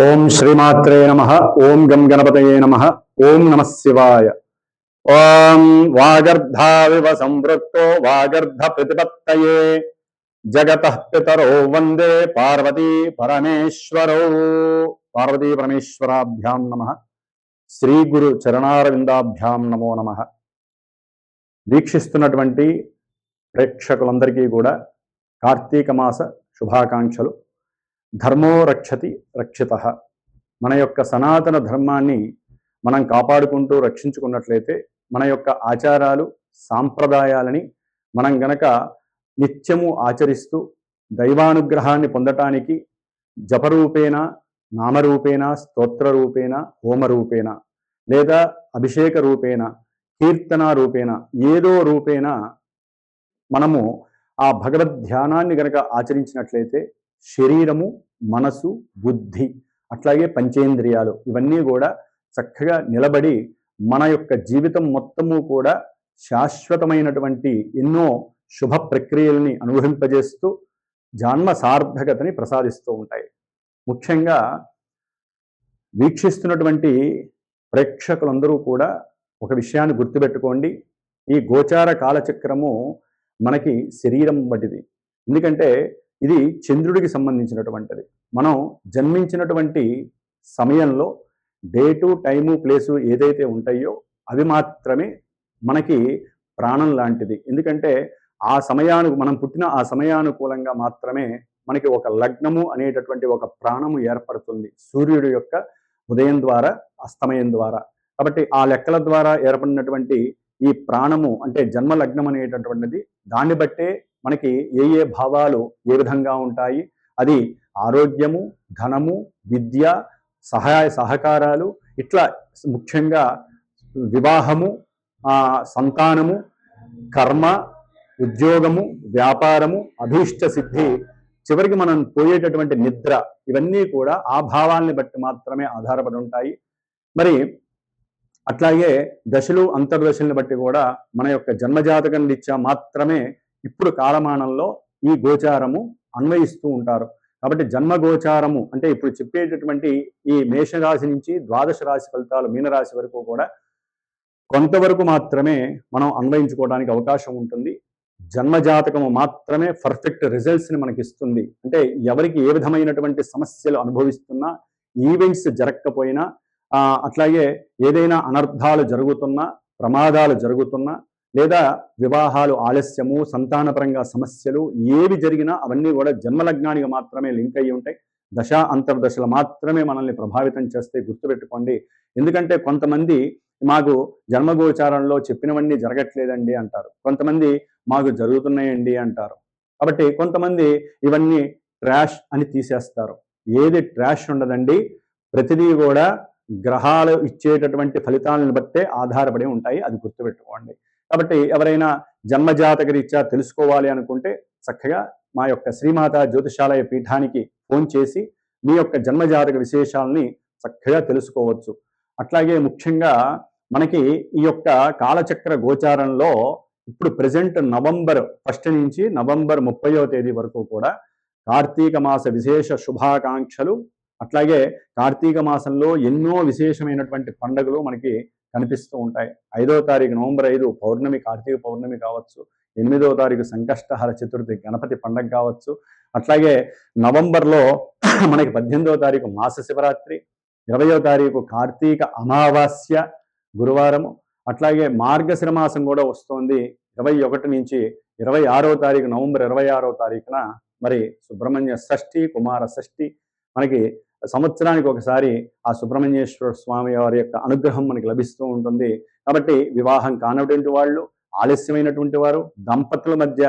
ఓం శ్రీమాత్రే నమ ఓం గం గణపతయే నమ ఓం నమ శివాయ. ఓం వాగర్ధావివ సంవృక్తో వాగర్ధ ప్రతిపత్తయే. జగత పితరో వందే పార్వతీ పరమేశ్వరో. పార్వతీ పరమేశ్వరాభ్యాం నమ. శ్రీ గురు చరణారవిందాభ్యాం నమో నమ. వీక్షిస్తున్నటువంటి ప్రేక్షకులందరికీ కూడా కార్తీక మాస శుభాకాంక్షలు. ధర్మో రక్షతి రక్షిత. మన యొక్క సనాతన ధర్మాన్ని మనం కాపాడుకుంటూ రక్షించుకున్నట్లయితే మన యొక్క ఆచారాలు సాంప్రదాయాలని మనం గనక నిత్యము ఆచరిస్తూ దైవానుగ్రహాన్ని పొందటానికి జపరూపేణ నామరూపేణ స్తోత్ర రూపేణ హోమరూపేణ లేదా అభిషేక రూపేణ కీర్తన రూపేణ ఏదో రూపేణ మనము ఆ భగవద్ ధ్యానాన్ని గనక ఆచరించినట్లయితే శరీరము మనసు బుద్ధి అట్లాగే పంచేంద్రియాలు ఇవన్నీ కూడా చక్కగా నిలబడి మన యొక్క జీవితం మొత్తము కూడా శాశ్వతమైనటువంటి ఎన్నో శుభ ప్రక్రియల్ని అనుభవింపజేస్తూ జన్మ సార్థకతని ప్రసాదిస్తూ ఉంటాయి. ముఖ్యంగా వీక్షిస్తున్నటువంటి ప్రేక్షకులందరూ కూడా ఒక విషయాన్ని గుర్తుపెట్టుకోండి. ఈ గోచార కాలచక్రము మనకి శరీరం వంటిది. ఎందుకంటే ఇది చంద్రుడికి సంబంధించినటువంటిది. మనం జన్మించినటువంటి సమయంలో డేటు టైము ప్లేసు ఏదైతే ఉంటాయో అవి మాత్రమే మనకి ప్రాణం లాంటిది. ఎందుకంటే ఆ సమయాను మనం పుట్టిన ఆ సమయానుకూలంగా మాత్రమే మనకి ఒక లగ్నము అనేటటువంటి ఒక ప్రాణము ఏర్పడుతుంది. సూర్యుడు యొక్క ఉదయం ద్వారా అస్తమయం ద్వారా. కాబట్టి ఆ లెక్కల ద్వారా ఏర్పడినటువంటి ఈ ప్రాణము అంటే జన్మ లగ్నం అనేటటువంటిది దాన్ని బట్టే మనకి ఏ ఏ భావాలు ఏ విధంగా ఉంటాయి? అది ఆరోగ్యము ధనము విద్య సహాయ సహకారాలు ఇట్లా ముఖ్యంగా వివాహము సంతానము కర్మ ఉద్యోగము వ్యాపారము అభీష్ట సిద్ధి చివరికి మనం పోయేటటువంటి నిద్ర ఇవన్నీ కూడా ఆ భావాల్ని బట్టి మాత్రమే ఆధారపడి ఉంటాయి. మరి అట్లాగే దశలు అంతర్దశల్ని బట్టి కూడా మన యొక్క జన్మజాతకం రీత్యా మాత్రమే ఇప్పుడు కాలమానంలో ఈ గోచారము అన్వయిస్తూ ఉంటారు. కాబట్టి జన్మ గోచారము అంటే ఇప్పుడు చెప్పేటటువంటి ఈ మేషరాశి నుంచి ద్వాదశ రాశి ఫలితాలు మీనరాశి వరకు కూడా కొంతవరకు మాత్రమే మనం అన్వయించుకోవడానికి అవకాశం ఉంటుంది. జన్మజాతకము మాత్రమే పర్ఫెక్ట్ రిజల్ట్స్ని మనకి ఇస్తుంది. అంటే ఎవరికి ఏ విధమైనటువంటి సమస్యలు అనుభవిస్తున్నా ఈవెంట్స్ జరగకపోయినా అట్లాగే ఏదైనా అనర్థాలు జరుగుతున్నా ప్రమాదాలు జరుగుతున్నా లేదా వివాహాలు ఆలస్యము సంతానపరంగా సమస్యలు ఏవి జరిగినా అవన్నీ కూడా జన్మలగ్నానికి మాత్రమే లింక్ అయ్యి ఉంటాయి. దశ అంతర్దశలు మాత్రమే మనల్ని ప్రభావితం చేస్తే గుర్తుపెట్టుకోండి. ఎందుకంటే కొంతమంది మాకు జన్మగోచారంలో చెప్పినవన్నీ జరగట్లేదండి అంటారు. కొంతమంది మాకు జరుగుతున్నాయండి అంటారు. కాబట్టి కొంతమంది ఇవన్నీ ట్రాష్ అని తీసేస్తారు. ఏది ట్రాష్ ఉండదండి. ప్రతిదీ కూడా గ్రహాలు ఇచ్చేటటువంటి ఫలితాలను బట్టే ఆధారపడి ఉంటాయి. అది గుర్తుపెట్టుకోండి. కాబట్టి ఎవరైనా జన్మజాతక రీత్యా తెలుసుకోవాలి అనుకుంటే చక్కగా మా యొక్క శ్రీమాత జ్యోతిషాలయ పీఠానికి ఫోన్ చేసి మీ యొక్క జన్మజాతక విశేషాలని చక్కగా తెలుసుకోవచ్చు. అట్లాగే ముఖ్యంగా మనకి ఈ యొక్క కాలచక్ర గోచారంలో ఇప్పుడు ప్రజెంట్ నవంబర్ ఫస్ట్ నుంచి నవంబర్ ముప్పయో తేదీ వరకు కూడా కార్తీక మాస విశేష శుభాకాంక్షలు అట్లాగే కార్తీక మాసంలో ఎన్నో విశేషమైనటువంటి పండుగలు మనకి కనిపిస్తూ ఉంటాయి. ఐదో తారీఖు నవంబర్ ఐదు పౌర్ణమి కార్తీక పౌర్ణమి కావచ్చు ఎనిమిదో తారీఖు సంకష్టహర చతుర్థి గణపతి పండగ కావచ్చు. అట్లాగే నవంబర్లో మనకి పద్దెనిమిదో తారీఖు మాస శివరాత్రి ఇరవయో తారీఖు కార్తీక అమావాస్య గురువారము. అట్లాగే మార్గశిర మాసం కూడా వస్తోంది. ఇరవై ఒకటి నుంచి ఇరవై ఆరో తారీఖు నవంబర్ ఇరవై ఆరో తారీఖున మరి సుబ్రహ్మణ్య షష్ఠి కుమార షష్ఠి మనకి సంవత్సరానికి ఒకసారి ఆ సుబ్రహ్మణ్యేశ్వర స్వామి వారి యొక్క అనుగ్రహం మనకి లభిస్తూ ఉంటుంది. కాబట్టి వివాహం కానటువంటి వాళ్ళు ఆలస్యమైనటువంటి వారు దంపతుల మధ్య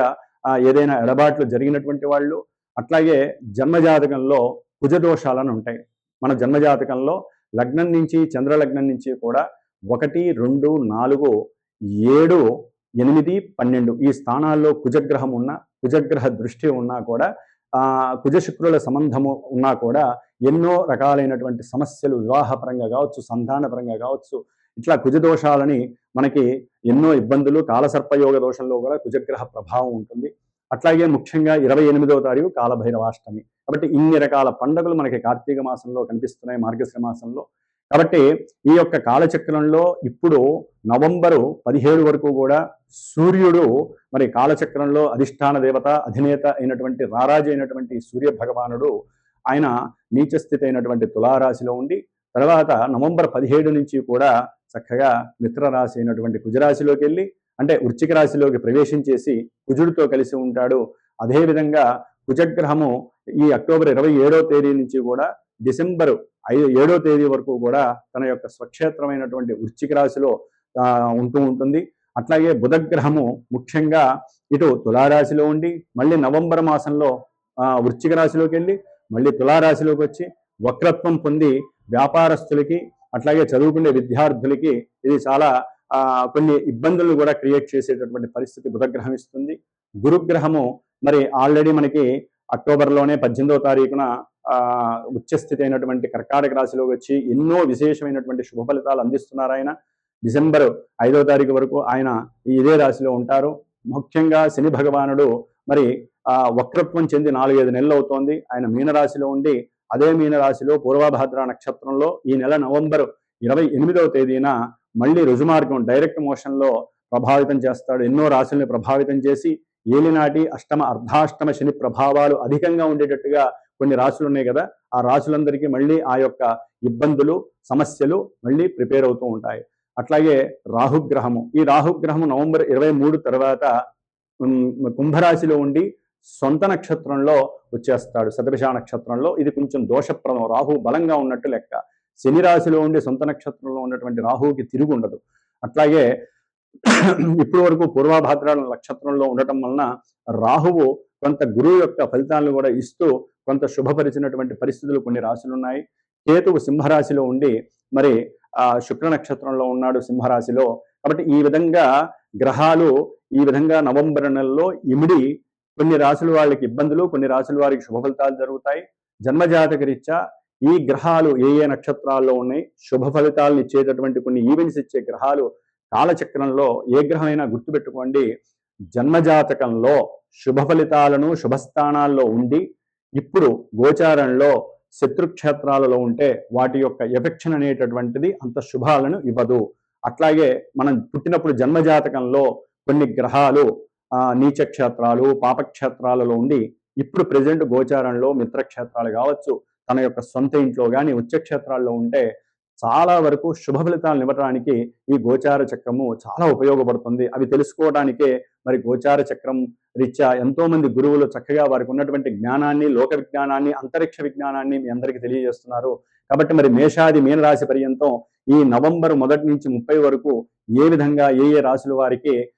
ఏదైనా ఎడబాట్లు జరిగినటువంటి వాళ్ళు అట్లాగే జన్మజాతకంలో కుజదోషాలను ఉంటాయి. మన జన్మజాతకంలో లగ్నం నుంచి చంద్రలగ్నం నుంచి కూడా ఒకటి రెండు నాలుగు ఏడు ఎనిమిది పన్నెండు ఈ స్థానాల్లో కుజగ్రహం ఉన్న కుజగ్రహ దృష్టి ఉన్నా కూడా కుజశుక్రుల సంబంధము ఉన్నా కూడా ఎన్నో రకాలైనటువంటి సమస్యలు వివాహపరంగా కావచ్చు సంధానపరంగా కావచ్చు ఇట్లా కుజదోషాలని మనకి ఎన్నో ఇబ్బందులు కాలసర్పయోగ దోషంలో కూడా కుజగ్రహ ప్రభావం ఉంటుంది. అట్లాగే ముఖ్యంగా ఇరవై ఎనిమిదవ తారీఖు కాలభైరవాష్టమి కాబట్టి ఇన్ని రకాల పండుగలు మనకి కార్తీక మాసంలో కనిపిస్తున్నాయి మార్గశ్ర మాసంలో. కాబట్టి ఈ యొక్క కాలచక్రంలో ఇప్పుడు నవంబరు పదిహేడు వరకు కూడా సూర్యుడు మరి కాలచక్రంలో అధిష్టాన దేవత అధినేత అయినటువంటి రారాజు అయినటువంటి సూర్య భగవానుడు ఆయన నీచస్థితి అయినటువంటి తులారాశిలో ఉండి తర్వాత నవంబర్ పదిహేడు నుంచి కూడా చక్కగా మిత్రరాశి అయినటువంటి కుజరాశిలోకి వెళ్ళి అంటే వృచ్చిక రాశిలోకి ప్రవేశించేసి కుజుడితో కలిసి ఉంటాడు. అదేవిధంగా కుజగ్రహము ఈ అక్టోబర్ ఇరవై ఏడో తేదీ నుంచి కూడా డిసెంబర్ ఐదు ఏడో తేదీ వరకు కూడా తన యొక్క స్వక్షేత్రమైనటువంటి వృచ్చిక రాశిలో ఉంటూ ఉంటుంది. అట్లాగే బుధగ్రహము ముఖ్యంగా ఇటు తులారాశిలో ఉండి మళ్ళీ నవంబర్ మాసంలో వృశ్చిక రాశిలోకి వెళ్ళి మళ్ళీ తులారాశిలోకి వచ్చి వక్రత్వం పొంది వ్యాపారస్తులకి అట్లాగే చదువుకునే విద్యార్థులకి ఇది చాలా కొన్ని ఇబ్బందులు కూడా క్రియేట్ చేసేటటువంటి పరిస్థితి బుధగ్రహం ఇస్తుంది. గురుగ్రహము మరి ఆల్రెడీ మనకి అక్టోబర్లోనే పద్దెనిమిదవ తారీఖున ఉచ్చస్థితి అయినటువంటి కర్కాటక రాశిలోకి వచ్చి ఎన్నో విశేషమైనటువంటి శుభ ఫలితాలు అందిస్తున్నారు ఆయన. డిసెంబర్ ఐదవ తారీఖు వరకు ఆయన ఇదే రాశిలో ఉంటారు. ముఖ్యంగా శని భగవానుడు మరి వక్రత్వం చెంది నాలుగైదు నెలలు అవుతోంది. ఆయన మీనరాశిలో ఉండి అదే మీనరాశిలో పూర్వభాద్ర నక్షత్రంలో ఈ నెల నవంబర్ ఇరవై ఎనిమిదవ తేదీన మళ్ళీ రుజుమార్గం డైరెక్ట్ మోషన్లో ప్రభావితం చేస్తాడు. ఎన్నో రాశుల్ని ప్రభావితం చేసి ఏలినాటి అష్టమ అర్ధాష్టమ శని ప్రభావాలు అధికంగా ఉండేటట్టుగా కొన్ని రాశులు ఉన్నాయి కదా ఆ రాశులందరికీ మళ్ళీ ఆ యొక్క ఇబ్బందులు సమస్యలు మళ్ళీ ప్రిపేర్ అవుతూ ఉంటాయి. అట్లాగే రాహుగ్రహము. ఈ రాహుగ్రహము నవంబర్ ఇరవై మూడు తర్వాత కుంభరాశిలో ఉండి సొంత నక్షత్రంలో వచ్చేస్తాడు. శతభిష నక్షత్రంలో ఇది కొంచెం దోషప్రదం. రాహు బలంగా ఉన్నట్టు లెక్క. శని రాశిలో ఉండి సొంత నక్షత్రంలో ఉన్నటువంటి రాహువుకి తిరుగు ఉండదు. అట్లాగే ఇప్పటి వరకు పూర్వభాద్ర నక్షత్రంలో ఉండటం వలన రాహువు కొంత గురువు యొక్క ఫలితాలను కూడా ఇస్తూ కొంత శుభపరిచినటువంటి పరిస్థితులు కొన్ని రాశులు ఉన్నాయి. కేతువు సింహరాశిలో ఉండి మరి ఆ శుక్ర నక్షత్రంలో ఉన్నాడు సింహరాశిలో. కాబట్టి ఈ విధంగా గ్రహాలు ఈ విధంగా నవంబర్ నెలలో ఇమిడి కొన్ని రాశుల వాళ్ళకి ఇబ్బందులు కొన్ని రాశుల వారికి శుభ ఫలితాలు జరుగుతాయి. జన్మజాతక రీత్యా ఈ గ్రహాలు ఏ ఏ నక్షత్రాల్లో ఉన్నాయి శుభ ఫలితాలను ఇచ్చేటటువంటి కొన్ని ఈవెంట్స్ ఇచ్చే గ్రహాలు కాలచక్రంలో ఏ గ్రహమైనా గుర్తుపెట్టుకోండి. జన్మజాతకంలో శుభ ఫలితాలను శుభస్థానాల్లో ఉండి ఇప్పుడు గోచారంలో శత్రుక్షేత్రాలలో ఉంటే వాటి యొక్క ఎఫెక్షన్ అనేటటువంటిది అంత శుభాలను ఇవ్వదు. అట్లాగే మనం పుట్టినప్పుడు జన్మజాతకంలో కొన్ని గ్రహాలు నీచక్షేత్రాలు పాపక్షేత్రాలలో ఉండి ఇప్పుడు ప్రజెంట్ గోచారంలో మిత్రక్షేత్రాలు కావచ్చు తన యొక్క సొంత ఇంట్లో కానీ ఉచ్చక్షేత్రాల్లో ఉంటే చాలా వరకు శుభ ఫలితాలను ఇవ్వడానికి ఈ గోచార చక్రము చాలా ఉపయోగపడుతుంది. అవి తెలుసుకోవడానికే మరి గోచార చక్రం రీత్యా ఎంతో మంది గురువులు చక్కగా వారికి ఉన్నటువంటి జ్ఞానాన్ని లోక విజ్ఞానాన్ని అంతరిక్ష విజ్ఞానాన్ని మీ అందరికీ తెలియజేస్తున్నారు. కాబట్టి మరి మేషాది మీనరాశి పర్యంతం ఈ నవంబర్ మొదటి నుంచి ముప్పై వరకు ఏ విధంగా ఏ ఏ రాశుల వారికి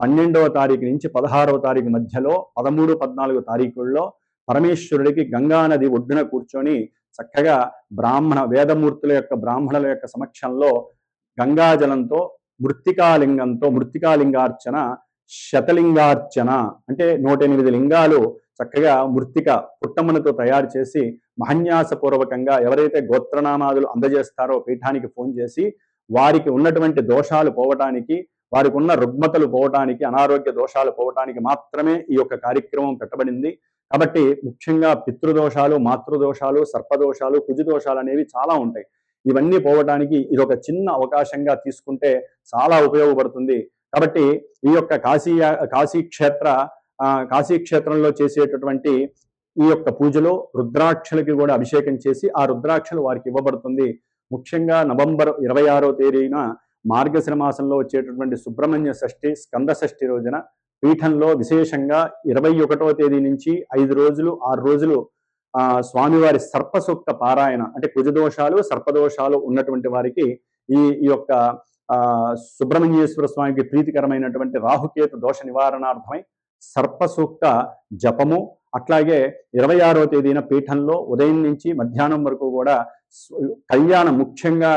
పన్నెండవ తారీఖు నుంచి పదహారవ తారీఖు మధ్యలో పదమూడు పద్నాలుగు తారీఖుల్లో పరమేశ్వరుడికి గంగానది ఒడ్డున కూర్చొని చక్కగా బ్రాహ్మణ వేదమూర్తుల యొక్క బ్రాహ్మణుల యొక్క సమక్షంలో గంగాజలంతో మృత్తికాలింగంతో మృత్తికాలింగార్చన శతలింగార్చన అంటే నూట ఎనిమిది లింగాలు చక్కగా మృత్తిక పుట్టమ్మనతో తయారు చేసి మహన్యాసపూర్వకంగా ఎవరైతే గోత్రనామాదులు అందజేస్తారో పీఠానికి ఫోన్ చేసి వారికి ఉన్నటువంటి దోషాలు పోవటానికి వారికి ఉన్న రుగ్మతలు పోవటానికి అనారోగ్య దోషాలు పోవటానికి మాత్రమే ఈ యొక్క కార్యక్రమం పెట్టబడింది. కాబట్టి ముఖ్యంగా పితృదోషాలు మాతృదోషాలు సర్పదోషాలు కుజుదోషాలు అనేవి చాలా ఉంటాయి. ఇవన్నీ పోవటానికి ఇది ఒక చిన్న అవకాశంగా తీసుకుంటే చాలా ఉపయోగపడుతుంది. కాబట్టి ఈ యొక్క కాశీ కాశీ క్షేత్ర కాశీ క్షేత్రంలో చేసేటటువంటి ఈ యొక్క పూజలో రుద్రాక్షలకి కూడా అభిషేకం చేసి ఆ రుద్రాక్షలు వారికి ఇవ్వబడుతుంది. ముఖ్యంగా నవంబర్ ఇరవై ఆరో తేదీన మార్గశిర మాసంలో వచ్చేటటువంటి సుబ్రహ్మణ్య షష్ఠి స్కంద షష్ఠి రోజున పీఠంలో విశేషంగా ఇరవై ఒకటో తేదీ నుంచి ఐదు రోజులు ఆరు రోజులు ఆ స్వామివారి సర్పసూక్త పారాయణ అంటే కుజదోషాలు సర్పదోషాలు ఉన్నటువంటి వారికి ఈ ఈ యొక్క ఆ సుబ్రహ్మణ్యేశ్వర స్వామికి ప్రీతికరమైనటువంటి రాహుకేతు దోష నివారణార్థమై సర్పసూక్త జపము అట్లాగే ఇరవై ఆరో తేదీన పీఠంలో ఉదయం నుంచి మధ్యాహ్నం వరకు కూడా కళ్యాణం ముఖ్యంగా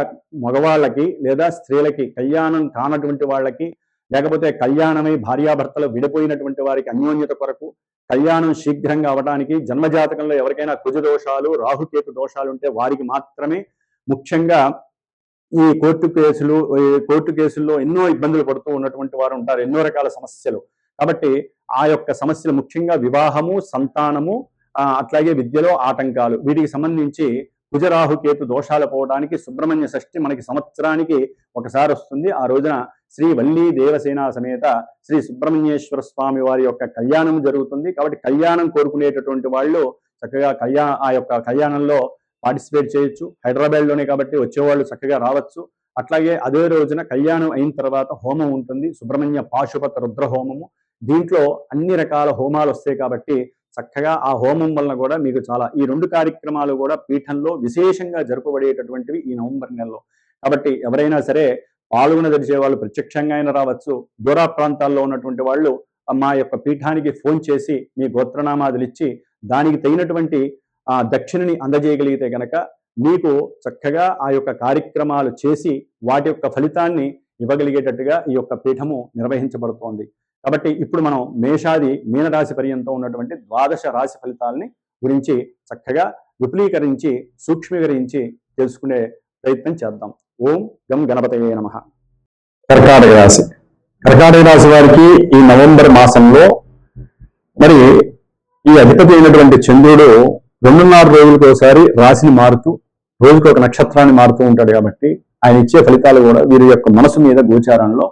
మగవాళ్ళకి లేదా స్త్రీలకి కళ్యాణం కానటువంటి వాళ్ళకి లేకపోతే కళ్యాణమై భార్యాభర్తలు విడిపోయినటువంటి వారికి అన్యోన్యత కొరకు కళ్యాణం శీఘ్రంగా అవడానికి జన్మజాతకంలో ఎవరికైనా కుజ దోషాలు రాహుకేతు దోషాలు ఉంటే వారికి మాత్రమే ముఖ్యంగా ఈ కోర్టు కేసులు ఈ కోర్టు కేసుల్లో ఎన్నో ఇబ్బందులు పడుతూ ఉన్నటువంటి వారు ఉంటారు ఎన్నో రకాల సమస్యలు. కాబట్టి ఆ యొక్క సమస్యలు ముఖ్యంగా వివాహము సంతానము అట్లాగే విద్యలో ఆటంకాలు. వీటికి సంబంధించి కుజరాహుకేతు దోషాలు పోవడానికి సుబ్రహ్మణ్య షష్ఠి మనకి సంవత్సరానికి ఒకసారి వస్తుంది. ఆ రోజున శ్రీ వల్లీ దేవసేన సమేత శ్రీ సుబ్రహ్మణ్యేశ్వర స్వామి వారి యొక్క కళ్యాణం జరుగుతుంది. కాబట్టి కళ్యాణం కోరుకునేటటువంటి వాళ్ళు చక్కగా కళ్యాణ ఆ యొక్క కళ్యాణంలో పార్టిసిపేట్ చేయొచ్చు. హైదరాబాద్లోనే కాబట్టి వచ్చేవాళ్ళు చక్కగా రావచ్చు. అట్లాగే అదే రోజున కళ్యాణం అయిన తర్వాత హోమం ఉంటుంది. సుబ్రహ్మణ్య పాశుపత రుద్ర హోమము దీంట్లో అన్ని రకాల హోమాలు వస్తాయి కాబట్టి చక్కగా ఆ హోమం వలన కూడా మీకు చాలా ఈ రెండు కార్యక్రమాలు కూడా పీఠంలో విశేషంగా జరుపబడేటటువంటివి ఈ నవంబర్ నెలలో. కాబట్టి ఎవరైనా సరే పాల్గొనదలిచే వాళ్ళు ప్రత్యక్షంగా అయినా రావచ్చు. దూర ప్రాంతాల్లో ఉన్నటువంటి వాళ్ళు మా యొక్క పీఠానికి ఫోన్ చేసి మీ గోత్రనామాదులు ఇచ్చి దానికి తగినటువంటి ఆ దక్షిణని అందజేయగలిగితే గనక మీకు చక్కగా ఆ యొక్క కార్యక్రమాలు చేసి వాటి యొక్క ఫలితాన్ని ఇవ్వగలిగేటట్టుగా ఈ యొక్క పీఠము నిర్వహించబడుతోంది. కాబట్టి ఇప్పుడు మనం మేషాది మీనరాశి పర్యంతం ఉన్నటువంటి ద్వాదశ రాశి ఫలితాలని గురించి చక్కగా విపులీకరించి సూక్ష్మీకరించి తెలుసుకునే ప్రయత్నం చేద్దాం. ఓం గం గణపతయే నమ. కర్కాటక రాశి. కర్కాటక రాశి వారికి ఈ నవంబర్ మాసంలో మరి ఈ అధిపతి అయినటువంటి చంద్రుడు రెండున్నర రోజులకు ఒకసారి రాశిని మారుతూ రోజుకు ఒక నక్షత్రాన్ని మారుతూ ఉంటాడు కాబట్టి ఆయన ఇచ్చే ఫలితాలు కూడా వీరి యొక్క మనసు మీద గోచారంలో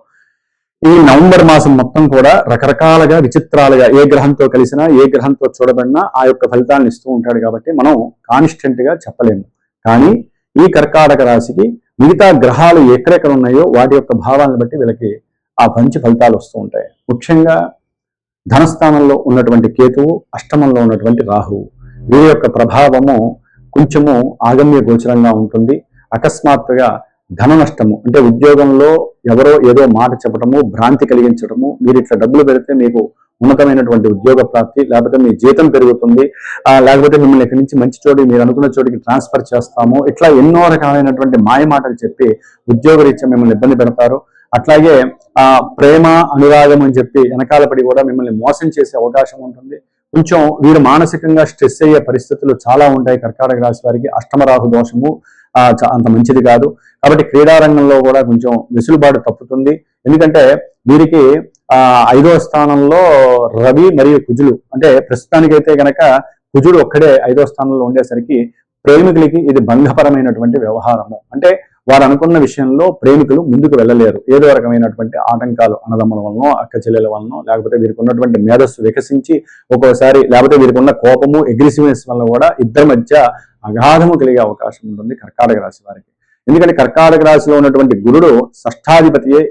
ఈ నవంబర్ మాసం మొత్తం కూడా రకరకాలుగా విచిత్రాలుగా ఏ గ్రహంతో కలిసినా ఏ గ్రహంతో చూడబడినా ఆ యొక్క ఫలితాలను ఇస్తూ ఉంటాడు కాబట్టి మనం కాన్స్టెంట్గా చెప్పలేము. కానీ ఈ కర్కాటక రాశికి మిగతా గ్రహాలు ఎక్కడెక్కడ ఉన్నాయో వాటి యొక్క భావాలను బట్టి వీళ్ళకి ఆ మంచి ఫలితాలు వస్తూ ఉంటాయి. ముఖ్యంగా ధనస్థానంలో ఉన్నటువంటి కేతువు అష్టమంలో ఉన్నటువంటి రాహువు. వీరి యొక్క ప్రభావము కొంచెము ఆగమ్య గోచరంగా ఉంటుంది. అకస్మాత్తుగా ధన నష్టము. అంటే ఉద్యోగంలో ఎవరో ఏదో మాట చెప్పడము భ్రాంతి కలిగించడము మీరు ఇట్లా డబ్బులు పెడితే మీకు ఉన్నతమైనటువంటి ఉద్యోగ ప్రాప్తి లేకపోతే మీ జీతం పెరుగుతుంది లేకపోతే మిమ్మల్ని ఇక్కడి నుంచి మంచి చోటు మీరు అనుకున్న చోటికి ట్రాన్స్ఫర్ చేస్తాము. ఇట్లా ఎన్నో రకాలైనటువంటి మాయ మాటలు చెప్పి ఉద్యోగరీత్యా మిమ్మల్ని ఇబ్బంది పెడతారు. అట్లాగే ఆ ప్రేమ అనురాగం అని చెప్పి వెనకాల పడి కూడా మిమ్మల్ని మోసం చేసే అవకాశం ఉంటుంది. కొంచెం వీరు మానసికంగా స్ట్రెస్ అయ్యే పరిస్థితులు చాలా ఉంటాయి కర్కాటక రాశి వారికి. అష్టమరాహు దోషము అంత మంచిది కాదు. కాబట్టి క్రీడారంగంలో కూడా కొంచెం వెసులుబాటు తప్పుతుంది. ఎందుకంటే వీరికి ఆ ఐదో స్థానంలో రవి మరియు కుజులు. అంటే ప్రస్తుతానికైతే గనక కుజుడు ఒక్కడే ఐదో స్థానంలో ఉండేసరికి ప్రేమికులకి ఇది బంధపరమైనటువంటి వ్యవహారము. అంటే వారు అనుకున్న విషయంలో ప్రేమికులు ముందుకు వెళ్ళలేరు. ఏదో రకమైనటువంటి ఆటంకాలు అన్నదమ్ముల వలన అక్క చెల్లెల వలన లేకపోతే వీరికి ఉన్నటువంటి మేధస్సు వికసించి ఒక్కోసారి లేకపోతే వీరికి ఉన్న కోపము అగ్రెసివ్నెస్ వల్ల కూడా ఇద్దరి మధ్య అగాధము కలిగే అవకాశం ఉంటుంది కర్కాటక రాశి వారికి. ఎందుకంటే కర్కాటక రాశిలో ఉన్నటువంటి గురుడు షష్టాధిపతియే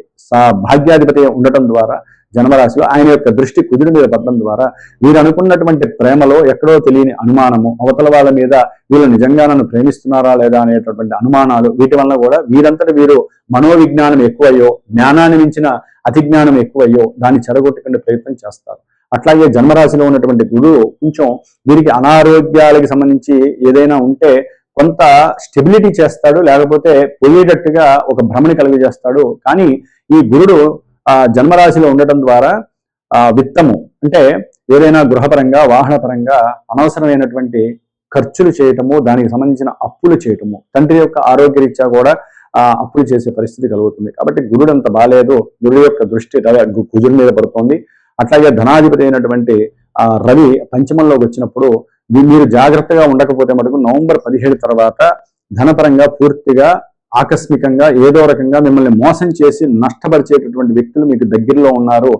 భాగ్యాధిపతి ఉండటం ద్వారా జన్మరాశిలో ఆయన యొక్క దృష్టి కుదురు మీద పడడం ద్వారా వీరు అనుకున్నటువంటి ప్రేమలో ఎక్కడో తెలియని అనుమానము అవతల వాళ్ళ మీద వీళ్ళు నిజంగా నన్ను ప్రేమిస్తున్నారా లేదా అనేటటువంటి అనుమానాలు వీటి వల్ల కూడా వీరంతటి వీరు మనోవిజ్ఞానం ఎక్కువయ్యో జ్ఞానాన్ని మించిన అతి జ్ఞానం ఎక్కువయ్యో దాన్ని చెడగొట్టుకునే ప్రయత్నం చేస్తారు. అట్లాగే జన్మరాశిలో ఉన్నటువంటి గురువు కొంచెం వీరికి అనారోగ్యాలకి సంబంధించి ఏదైనా ఉంటే కొంత స్టెబిలిటీ చేస్తాడు లేకపోతే పోయేటట్టుగా ఒక భ్రమని కలుగజేస్తాడు. కానీ ఈ గురుడు ఆ జన్మరాశిలో ఉండటం ద్వారా ఆ విత్తము అంటే ఏదైనా గృహపరంగా వాహనపరంగా అనవసరమైనటువంటి ఖర్చులు చేయటము దానికి సంబంధించిన అప్పులు చేయటము తండ్రి యొక్క ఆరోగ్యరీత్యా కూడా ఆ అప్పులు చేసే పరిస్థితి కలుగుతుంది. కాబట్టి గురుడు అంత బాగాలేదు గురుడు యొక్క దృష్టి కుజుడి మీద పడుతోంది. అట్లాగే ధనాధిపతి అయినటువంటి రవి పంచమంలోకి వచ్చినప్పుడు మీరు జాగ్రత్తగా ఉండకపోతే మటుకు నవంబర్ పదిహేడు తర్వాత ధనపరంగా పూర్తిగా ఆకస్మికంగా ఏదో రకంగా మిమ్మల్ని మోసం చేసి నష్టపరిచేటటువంటి వ్యక్తులు మీకు దగ్గరలో ఉన్నారు.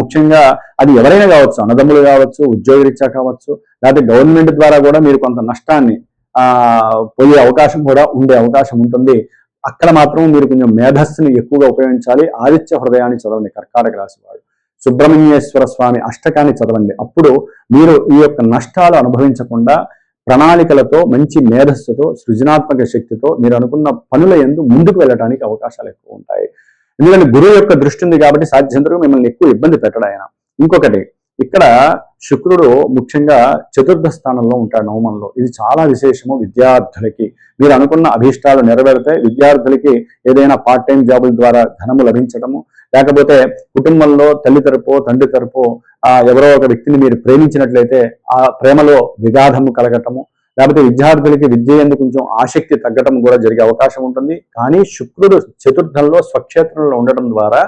ముఖ్యంగా అది ఎవరైనా కావచ్చు అన్నదమ్ములు కావచ్చు ఉద్యోగరీత్యా కావచ్చు లేకపోతే గవర్నమెంట్ ద్వారా కూడా మీరు కొంత నష్టాన్ని పోయే అవకాశం కూడా ఉండే అవకాశం ఉంటుంది. అక్కడ మాత్రం మీరు కొంచెం మేధస్సుని ఎక్కువగా ఉపయోగించాలి. ఆదిత్య హృదయాన్ని చదవండి కర్కాటక రాశి వాడు సుబ్రహ్మణ్యేశ్వర స్వామి అష్టకాన్ని చదవండి. అప్పుడు మీరు ఈ యొక్క నష్టాలు అనుభవించకుండా ప్రణాళికలతో మంచి మేధస్సుతో సృజనాత్మక శక్తితో మీరు అనుకున్న పనుల ఎందు ముందుకు వెళ్ళడానికి అవకాశాలు ఎక్కువ ఉంటాయి. ఎందుకంటే గురువు యొక్క దృష్టి ఉంది కాబట్టి సాధ్యంతరకు మిమ్మల్ని ఎక్కువ ఇబ్బంది పెట్టడాయన ఇంకొకటి ఇక్కడ శుక్రుడు ముఖ్యంగా చతుర్థ స్థానంలో ఉంటాడు నవమంలో. ఇది చాలా విశేషము విద్యార్థులకి. మీరు అనుకున్న అభీష్టాలు నెరవేరుతాయి విద్యార్థులకి ఏదైనా పార్ట్ టైం జాబుల ద్వారా ధనము లభించడము. లేకపోతే కుటుంబంలో తల్లి తరపు తండ్రి తరపు ఆ ఎవరో ఒక వ్యక్తిని మీరు ప్రేమించినట్లయితే ఆ ప్రేమలో విగాధము కలగటము. లేకపోతే విద్యార్థులకి విద్య ఎందుకు కొంచెం ఆసక్తి తగ్గటం కూడా జరిగే అవకాశం ఉంటుంది. కానీ శుక్రుడు చతుర్థంలో స్వక్షేత్రంలో ఉండటం ద్వారా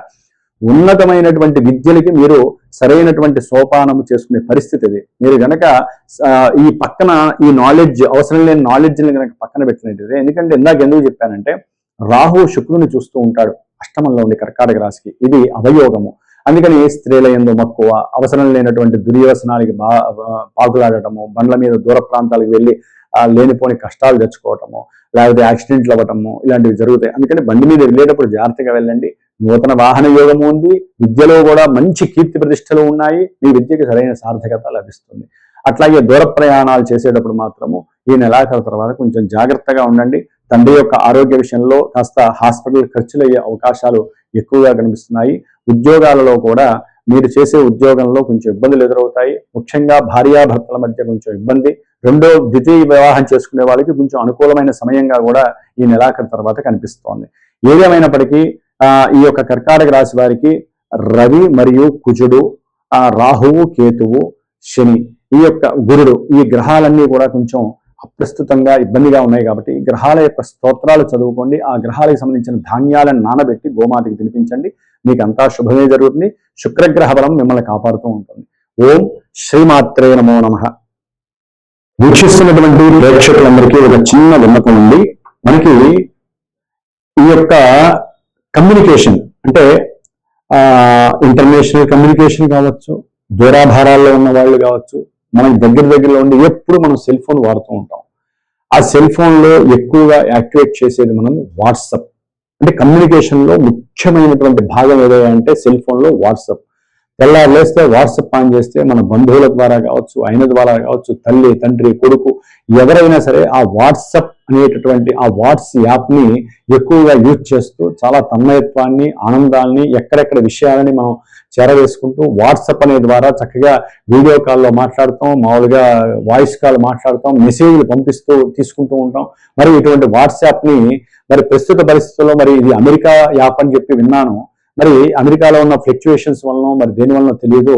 ఉన్నతమైనటువంటి విద్యలకి మీరు సరైనటువంటి సోపానము చేసుకునే పరిస్థితి ఇది. మీరు గనక ఈ పక్కన ఈ నాలెడ్జ్ అవసరం లేని నాలెడ్జ్ని గనక పక్కన పెట్టినట్టు ఎందుకంటే ఇందాక ఎందుకు చెప్పానంటే రాహు శుక్రుని చూస్తూ ఉంటాడు అష్టమంలో ఉండి కర్కాటక రాశికి. ఇది అవయోగము. అందుకని స్త్రీల ఎందు మక్కువ అవసరం లేనటువంటి దుర్యవసనాలకి బా పాకులాడటము బండ్ల మీద దూర ప్రాంతాలకు వెళ్ళి లేనిపోని కష్టాలు తెచ్చుకోవటము లేకపోతే యాక్సిడెంట్లు అవ్వటము ఇలాంటివి జరుగుతాయి. అందుకని బండి మీద వెళ్ళేటప్పుడు జాగ్రత్తగా వెళ్ళండి. నూతన వాహన యోగము ఉంది. విద్యలో కూడా మంచి కీర్తి ప్రతిష్టలు ఉన్నాయి. మీ విద్యకి సరైన సార్థకత లభిస్తుంది. అట్లాగే దూర ప్రయాణాలు చేసేటప్పుడు మాత్రము ఈ నెలాఖరు తర్వాత కొంచెం జాగ్రత్తగా ఉండండి. తండ్రి యొక్క ఆరోగ్య విషయంలో కాస్త హాస్పిటల్ ఖర్చులు అయ్యే అవకాశాలు ఎక్కువగా కనిపిస్తున్నాయి. ఉద్యోగాలలో కూడా మీరు చేసే ఉద్యోగంలో కొంచెం ఇబ్బందులు ఎదురవుతాయి. ముఖ్యంగా భార్యాభర్తల మధ్య కొంచెం ఇబ్బంది. రెండో ద్వితీయ వివాహం చేసుకునే వాళ్ళకి కొంచెం అనుకూలమైన సమయంగా కూడా ఈ నెలాఖరు తర్వాత కనిపిస్తోంది. ఏదేమైనప్పటికీ ఈ యొక్క కర్కాటక రాశి వారికి రవి మరియు కుజుడు రాహువు కేతువు శని ఈ యొక్క గురుడు ఈ గ్రహాలన్నీ కూడా కొంచెం అప్రస్తుతంగా ఇబ్బందిగా ఉన్నాయి కాబట్టి గ్రహాల యొక్క స్తోత్రాలు చదువుకోండి. ఆ గ్రహాలకు సంబంధించిన ధాన్యాలను నానబెట్టి గోమాతకి తినిపించండి. మీకు అంతా శుభమే జరుగుతుంది. శుక్రగ్రహ బలం మిమ్మల్ని కాపాడుతూ ఉంటుంది. ఓం శ్రీమాత్రే నమో నమ. వీక్షిస్తున్నటువంటి ప్రేక్షకులందరికీ ఒక చిన్న విన్నపం ఉంది. మనకి ఈ యొక్క కమ్యూనికేషన్ అంటే ఇంటర్నేషనల్ కమ్యూనికేషన్ కావచ్చు దూరాభారాల్లో ఉన్న వాళ్ళు కావచ్చు మనకి దగ్గర దగ్గరలో ఉండి ఎప్పుడు మనం సెల్ ఫోన్ వాడుతూ ఉంటాం. ఆ సెల్ ఫోన్లో ఎక్కువగా యాక్టివేట్ చేసేది మనం వాట్సప్. అంటే కమ్యూనికేషన్లో ముఖ్యమైనటువంటి భాగం ఏదైనా అంటే సెల్ ఫోన్లో వాట్సప్. తెల్లారు లేస్తే వాట్సప్ ఆన్ చేస్తే మన బంధువుల ద్వారా కావచ్చు ఆయన ద్వారా కావచ్చు తల్లి తండ్రి కొడుకు ఎవరైనా సరే ఆ వాట్సప్ అనేటటువంటి ఆ వాట్స్ యాప్ని ఎక్కువగా యూజ్ చేస్తూ చాలా తన్మయత్వాన్ని ఆనందాన్ని ఎక్కడెక్కడ విషయాలని మనం చేరవేసుకుంటూ వాట్సప్ అనే ద్వారా చక్కగా వీడియో కాల్లో మాట్లాడతాం మామూలుగా వాయిస్ కాల్ మాట్లాడతాం మెసేజ్లు పంపిస్తూ తీసుకుంటూ ఉంటాం. మరి ఇటువంటి వాట్సాప్ని మరి ప్రస్తుత పరిస్థితుల్లో మరి ఇది అమెరికా యాప్ అని చెప్పి విన్నాను. మరి అమెరికాలో ఉన్న ఫ్లక్చువేషన్స్ వలన మరి దేని వలన తెలియదు.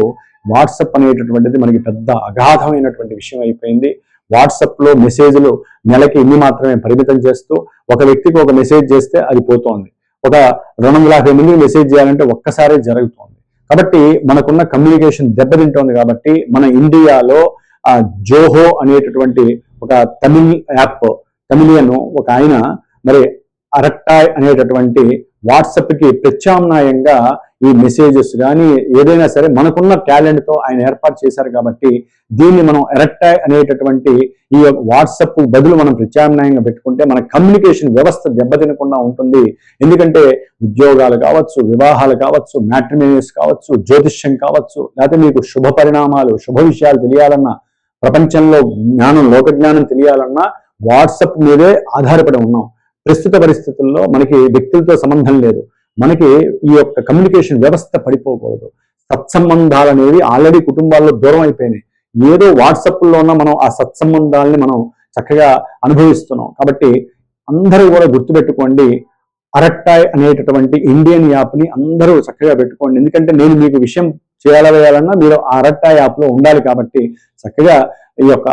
వాట్సప్ అనేటటువంటిది మనకి పెద్ద అగాధమైనటువంటి విషయం అయిపోయింది. వాట్సప్లో మెసేజ్లు నెలకి ఇన్ని మాత్రమే పరిమితం చేస్తూ ఒక వ్యక్తికి ఒక మెసేజ్ చేస్తే అది పోతోంది. ఒక రెండు వందల యాభై మందికి మెసేజ్ చేయాలంటే ఒక్కసారే జరుగుతోంది. కాబట్టి మనకున్న కమ్యూనికేషన్ దెబ్బతింటోంది కాబట్టి మన ఇండియాలో ఆ జోహో అనేటటువంటి ఒక తమిళ్ యాప్ తమిళియన్ ఒక ఆయన మరి అరక్టాయ్ అనేటటువంటి వాట్సాప్కి ప్రత్యామ్నాయంగా ఈ మెసేజెస్ కానీ ఏదైనా సరే మనకున్న టాలెంట్తో ఆయన ఏర్పాటు చేశారు కాబట్టి దీన్ని మనం ఎరక్టా అనేటటువంటి ఈ వాట్సప్ బదులు మనం ప్రత్యామ్నాయంగా పెట్టుకుంటే మన కమ్యూనికేషన్ వ్యవస్థ దెబ్బతినకుండా ఉంటుంది. ఎందుకంటే ఉద్యోగాలు కావచ్చు వివాహాలు కావచ్చు మ్యాట్రిమేనియస్ కావచ్చు జ్యోతిష్యం కావచ్చు లేకపోతే మీకు శుభ పరిణామాలు శుభ విషయాలు తెలియాలన్నా ప్రపంచంలో జ్ఞానం లోక జ్ఞానం తెలియాలన్నా వాట్సప్ మీదే ఆధారపడి ఉన్నాం. ప్రస్తుత పరిస్థితుల్లో మనకి వ్యక్తులతో సంబంధం లేదు. మనకి ఈ యొక్క కమ్యూనికేషన్ వ్యవస్థ పడిపోకూడదు. సత్సంబంధాలు అనేవి ఆల్రెడీ కుటుంబాల్లో దూరం అయిపోయినాయి. ఏదో వాట్సాప్లో ఉన్న మనం ఆ సత్సంబంధాలని మనం చక్కగా అనుభవిస్తున్నాం. కాబట్టి అందరూ కూడా గుర్తుపెట్టుకోండి అరట్టాయ్ అనేటటువంటి ఇండియన్ యాప్ని అందరూ చక్కగా పెట్టుకోండి. ఎందుకంటే నేను మీకు విషయం చేయాలవేయాలన్నా మీరు ఆ అరట్టాయ్ యాప్లో ఉండాలి కాబట్టి చక్కగా ఈ యొక్క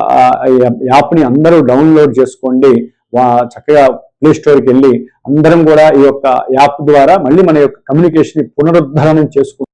యాప్ని అందరూ డౌన్లోడ్ చేసుకోండి. చక్కగా ప్లే స్టోర్కి వెళ్ళి అందరం కూడా ఈ యొక్క యాప్ ద్వారా మళ్ళీ మన యొక్క కమ్యూనికేషన్ పునరుద్ధరణం చేసుకుంటాం